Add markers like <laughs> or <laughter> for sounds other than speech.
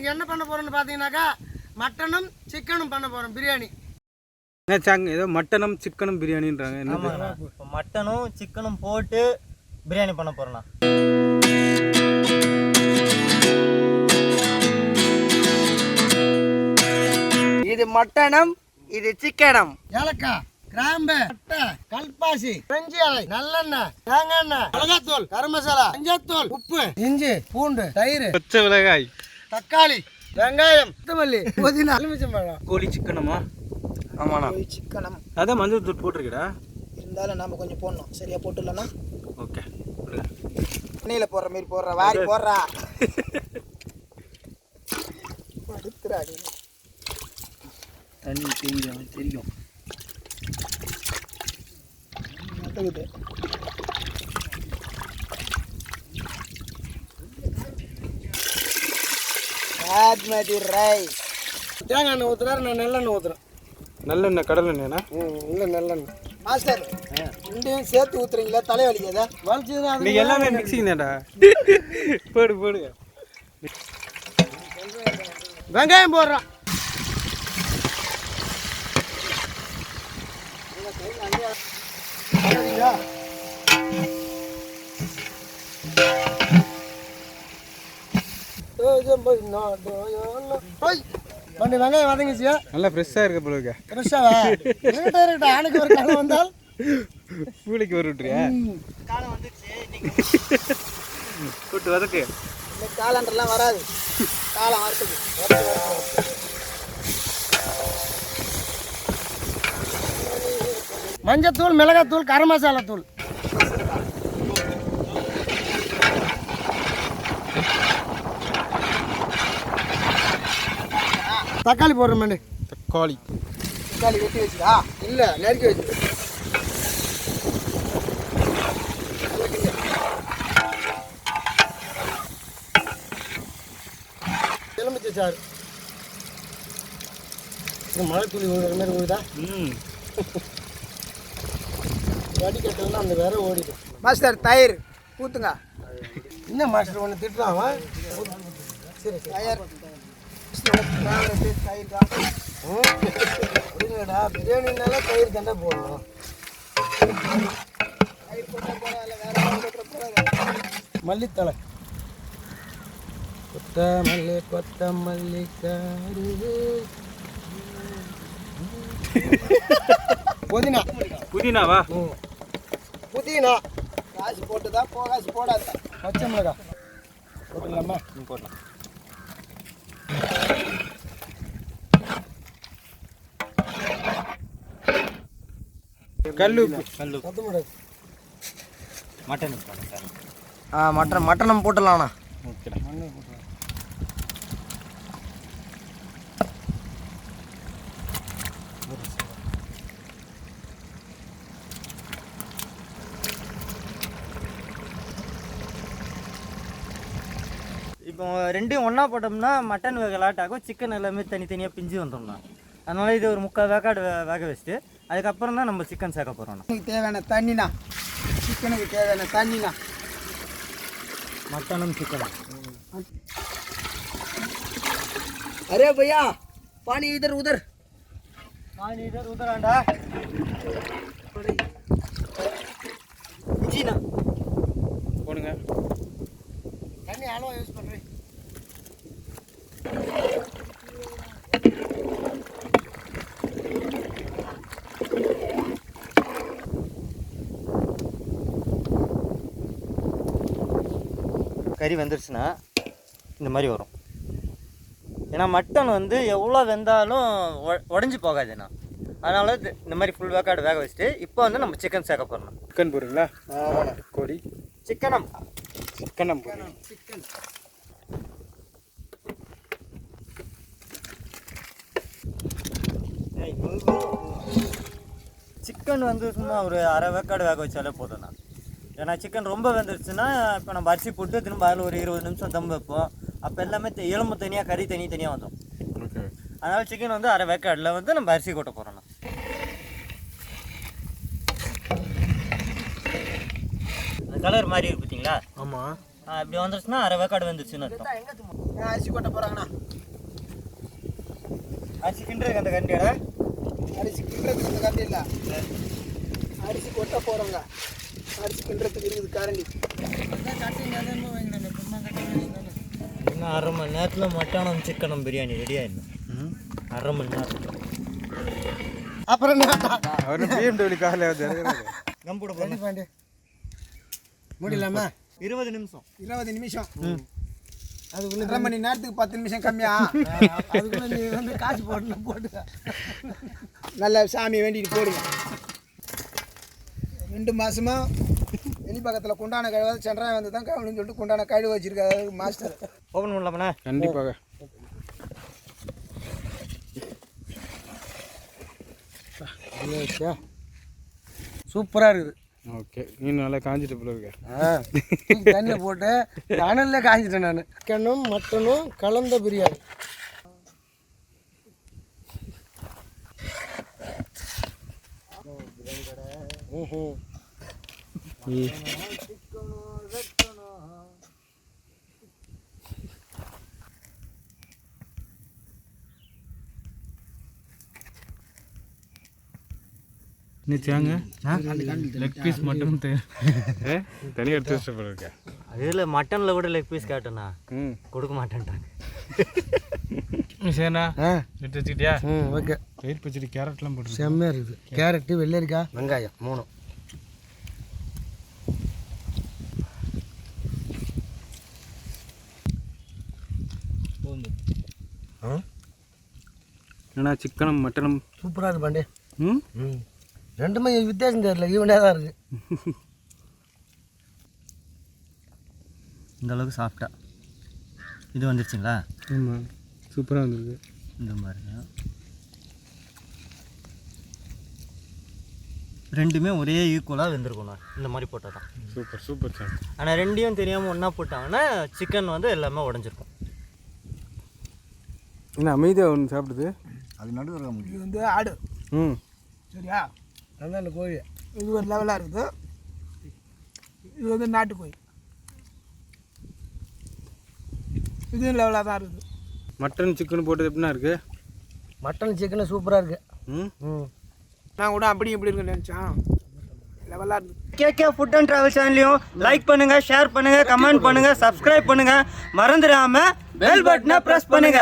இன்னைக்கு என்ன பண்ண போறோம்னு பார்த்தீங்கன்னாக்கா மட்டனும் சிக்கனும் பண்ண போறோம் பிரியாணி. என்ன சாங்? ஏதோ மட்டனும் சிக்கனும் பிரியாணின்றாங்க. என்ன மட்டனும் சிக்கனும் போட்டு பிரியாணி பண்ண போகிறேண்ணா இது மட்டனம் இது சிக்கனம் ஏலக்காய் கிராம்பு பட்டை கல்பாசி பிரெஞ்சி இலை நல்லெண்ணெய் தேங்காய் எண்ணெய் மிளகாத்தூள் கரம் மசாலா மஞ்சத்தூள் உப்பு இஞ்சி பூண்டு தயிர். பச்சை மிளகாய். தக்காளி வெங்காயம் கொத்தமல்லி புதினா. எலுமிச்சம்பழம். கோழி சிக்கனுமா? ஆமாண்ணா. சிக்கனம். அதான் மஞ்சள் தூள் போட்டிருக்கடா. இருந்தாலும் நாம கொஞ்சம் போடணும். சரியா போட்டுலன்னா ஓகே. எண்ணெயில் போடுற மாதிரி போடுற வாரி போடுறா. <laughs> அடுத்துறாடி தண்ணி தெரியும். தெரியும் பாஸ்மதி ரைஸ். தேங்காய் எண்ணெய் ஊத்துறாரு நான் நல்லெண்ணெய் ஊத்துறேன். நல்லெண்ணெய் கடல் எண்ணெய்னா ம் இல்லை நல்லெண்ணெய். மாஸ்டர் ரெண்டையும் சேர்த்து ஊத்துறீங்களா? தலைவலிக்காதா வலிச்சதுன்னா அது எல்லாமே மிக்சிங் தான்டா. போடு போடு வெங்காயம் போடுறான் பண்ணி வெங்காயம் வதங்கிச்சியா நல்லா ஃப்ரெஷ்ஷாக இருக்க போல இருக்க. ஃப்ரெஷ்ஷாவா இருக்கட்டும் இருக்கட்டும் ஆணுக்கு ஒரு காலம் வந்தால் பூளைக்கு ஒரு விட்டுறியா? காலம் வந்துச்சு கூட்டு வதக்கு. இந்த காலண்டர்லாம் வராது காலம் வரத்துக்கு மஞ்சத்தூள் மிளகாத்தூள் கரம் மசாலா தூள் தக்காளி போடுறோம் மண்ணு தக்காளி. தக்காளி வெட்டி வச்சுதா இல்லை நறுக்கி வச்சு எலுமிச்சை சாறு. மழை துளி விழுகிற மாதிரி விழுதா ம். வடிகட்டலாம் அந்த வேற ஓடிடும். மாஸ்டர் தயிர். ஊத்துங்க. என்ன மாஸ்டர் ஒன்று திட்டுறான் அவன்? சரி சரி. தயிர். தயிர் தான் அப்படிங்கடா பிரியாணினால தயிர் தண்டை போடணும் போட்டா போட்டா மல்லித்தலை கொத்தமல்லி கொத்தமல்லி காடு புதினா. புதினாவா? ம். புதினா. காசு போட்டுதா போ காசு போடாத. பச்சை மிளகா போட்டுடலாமா? போடலாம். கல்லு உப்பு மட்டன் சார். ஆ மட்டன் மட்டனம் போட்டுடலாண்ணா ஓகே மண்ணை போட்டுடலாம் இப்போ ரெண்டையும் ஒன்றா போட்டோம்னா மட்டன் வேக லேட் ஆகும். சிக்கன் எல்லாமே தனித்தனியாக பிஞ்சு வந்துடும்ண்ணா. அதனால இது ஒரு முக்கால் வேக்காடு வேக வச்சுட்டு அதுக்கப்புறம் தான் நம்ம சிக்கன் சேர்க்க போகிறோம்ண்ணா சிக்கனுக்கு தேவையான தண்ணிண்ணா. சிக்கனுக்கு தேவையான தண்ணிண்ணா. மட்டனும் சிக்கனும் அரே பையா பானி இதர் உதர். பானி இதர் உதராண்டா. இஞ்சிண்ணா போடுங்க. தண்ணி அளவாக யூஸ் கறி வெந்துருச்சுன்னா இந்த மாதிரி வரும். ஏன்னா மட்டன் வந்து எவ்வளோ வெந்தாலும் உடஞ்சி போகாதுண்ணா அதனால இந்த மாதிரி ஃபுல் வேக்காடு வேக வச்சுட்டு இப்போ வந்து நம்ம சிக்கன் சேர்க்க போகிறோம் சிக்கன் பொருளா கோழி? சிக்கனம் சிக்கனம் பொருள் சிக்கன் வந்து சும்மா ஒரு அரை வேக்காடு வேக வச்சாலே போதும்ண்ணா. ஏன்னா சிக்கன் ரொம்ப வெந்துருச்சுன்னா இப்போ நம்ம அரிசி போட்டு திரும்ப அதில் ஒரு இருபது நிமிஷம் தம் வைப்போம். அப்போ எல்லாமே எலும்பு தனியாக கறி தனி தனியாக வந்துடும் ஓகே அதனால சிக்கன் வந்து அரை வேக்காடில் வந்து நம்ம அரிசி கொட்ட போகிறோம்ண்ணா அந்த கலர் மாதிரி இருக்கு பார்த்தீங்களா ஆமாம் இப்படி வந்துருச்சுன்னா அரை வேக்காடு வந்துருச்சுன்னு அர்த்தம். அரிசி கொட்ட போகிறாங்கண்ணா அரிசி கிண்டுறதுக்கு அந்த கண்டியோட அரிசி கிண்டுறதுக்கு அந்த இல்லை. அரிசி கொட்ட போகிறோங்க அரிசி கிண்டுறதுக்கு இருக்குது கரண்டி. இன்னும் அரை மணி நேரத்தில் மட்டனும் சிக்கனும் பிரியாணி ரெடி ஆயிடணும். அரை மணி நேரம். அப்புறம் என்ன? அவர் பிஎம்டபிள்யூ காரில் கம்பூட பாண்டி முடியலாமா இருபது நிமிஷம். இருபது நிமிஷம். அதுக்குள்ள அரை மணி நேரத்துக்கு பத்து நிமிஷம் கம்மியா? அதுக்குள்ள நீ வந்து காசு போடணும் போட்டு. நல்ல சாமி வேண்டிட்டு போடுங்க. ரெண்டு மாசமா வெளி பக்கத்தில் குண்டான கழுவாது சென்றாய் வந்து தான் கழுவுன்னு சொல்லிட்டு குண்டான கழுவு வச்சிருக்காரு மாஸ்டர். ஓப்பன் பண்ணலாமண்ணா? கண்டிப்பாக. சூப்பராக இருக்குது. ஓகே. நீ நல்லா காஞ்சிட்டு போல இருக்க. தண்ணியில் போட்டு அனலில் காய்ச்சிட்டேன் நான். சிக்கனும் மட்டனும் கலந்த பிரியாணி. ம்ஹும். நீ லெக் பீஸ் மட்டும் தனியாக எடுத்து வச்சுட்டு போல இருக்க அதில் மட்டனில் கூட லெக் பீஸ் கேட்டேண்ணா கொடுக்க மாட்டேன்ட்டாங்க. சரிண்ணா ஆ. எடுத்து வச்சுக்கிட்டியா? ம் ஓகே. வெயிட் பச்சடி கேரட்லாம் போட்டு செம்மையாக இருக்குது. கேரட்டு வெள்ளரிக்காய் வெங்காயம் மூணு ஏன்னா சிக்கனும் மட்டனும்? சூப்பராக இருக்கு பாண்டி. ம்? ம். ரெண்டுமே வித்தியாசம் தெரியல. ஈவனாக தான் இருக்குது இந்த அளவுக்கு சாப்பிட்டா இது வந்துருச்சுங்களா? ஆமாம் சூப்பராக வந்திருக்கு. இந்த மாதிரிங்க. ரெண்டுமே ஒரே ஈக்குவலாக வெந்திருக்கும்ண்ணா. இந்த மாதிரி போட்டால் தான். Super super sir. ஆனால் ரெண்டையும் தெரியாமல் ஒன்றா போட்டாங்கன்னா சிக்கன் வந்து எல்லாமே உடஞ்சிருக்கும். என்ன அமைதியாக ஒன்று சாப்பிடுது? இது வந்து ஆடு. ம். சரியா? அதான் அந்த கோழி. இது ஒரு லெவலாக இருக்குது. இது வந்து நாட்டுக்கோழி. இதுவும் லெவலாக தான் இருக்குது. மட்டன் சிக்கன் போட்டது எப்படின்னா இருக்கு? மட்டன் சிக்கனும் சூப்பராக இருக்குது ம்? ம். நான் கூட அப்படி இப்படி இருக்குன்னு நினச்சேன். லெவலாக இருக்குது கேகே ஃபுட் அண்ட் ட்ராவல் சேனலையும் லைக் பண்ணுங்க ஷேர் பண்ணுங்க கமெண்ட் பண்ணுங்க சப்ஸ்கிரைப் பண்ணுங்க. மறந்துடாம பெல் பட்டனை ப்ரெஸ் பண்ணுங்க.